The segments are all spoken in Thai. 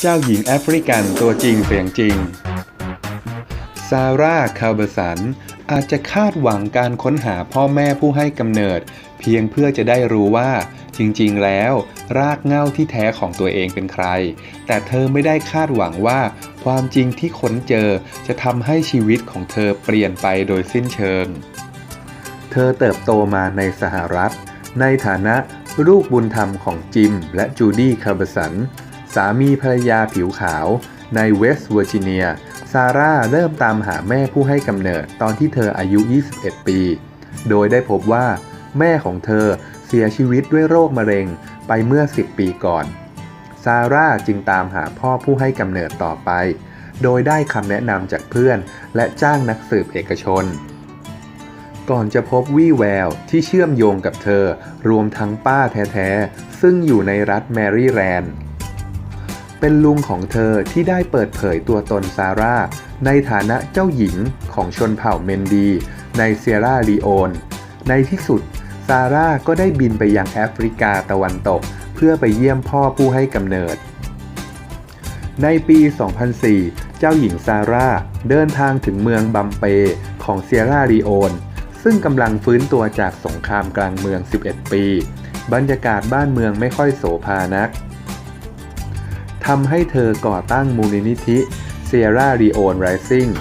เจ้าหญิงแอฟริกันตัวจริงเสียงจริง ซาร่า คาเบสัน อาจจะคาดหวังการค้นหาพ่อแม่ผู้ให้กำเนิด เพียงเพื่อจะได้รู้ว่า จริงๆ แล้ว รากเหง้าที่แท้ของตัวเองเป็นใคร แต่เธอไม่ได้คาดหวังว่า ความจริงที่ค้นเจอจะทำให้ชีวิตของเธอเปลี่ยนไปโดยสิ้นเชิง เธอเติบโตมาในสหรัฐ ในฐานะลูกบุญธรรมของจิมและจูดี้ คาร์บสัน สามีภรรยาผิวขาวในเวสต์เวอร์จิเนีย ซาร่าเริ่มตามหาแม่ผู้ให้กำเนิดตอนที่เธออายุ 21 ปี โดยได้พบว่า แม่ของเธอเสียชีวิตด้วยโรคมะเร็งไปเมื่อ 10 ปีก่อน ซาร่าจึงตามหาพ่อผู้ให้กำเนิดต่อไป โดยได้คำแนะนำจากเพื่อนและจ้างนักสืบเอกชน ก่อนจะพบวี่แววที่เชื่อมโยงกับเธอ รวมทั้งป้าแท้ๆ ซึ่งอยู่ในรัฐแมรี่แลนด์ เป็นลุงของเธอที่ได้เปิดเผยตัวตนซาร่า ในฐานะเจ้าหญิงของชนเผ่าเมนดี ในเซียร่าลีโอน ในที่สุด ซาร่าก็ได้บินไปยังแอฟริกาตะวันตก เพื่อไปเยี่ยมพ่อผู้ให้กำเนิด ในปี 2004 เจ้าหญิงซาร่าเดินทางถึงเมืองบัมเปของเซียร่าลีโอน ซึ่งกำลังฟื้นตัวจากสงครามกลางเมือง 11 ปี บรรยากาศบ้านเมืองไม่ค่อยโสภานัก ทำให้เธอก่อตั้งมูลนิธิ Sierra Leone Rising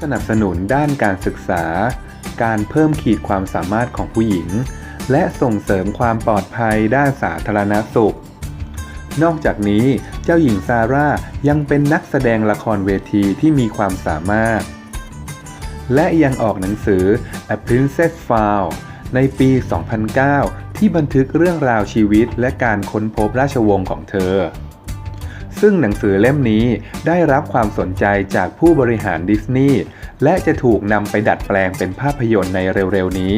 สนับสนุนด้านการศึกษา การเพิ่มขีดความสามารถของผู้หญิง และส่งเสริมความปลอดภัยด้านสาธารณสุข นอกจากนี้เจ้าหญิงซาร่ายังเป็นนักแสดงละครเวทีที่มีความสามารถ และยังออกหนังสือ A Princess Found ในปี 2009 ที่บันทึกเรื่องราวชีวิตและการค้นพบราชวงศ์ของเธอ ซึ่งหนังสือเล่มนี้ได้รับความสนใจจากผู้บริหารดิสนีย์และจะถูกนำไปดัดแปลงเป็นภาพยนตร์ในเร็วๆนี้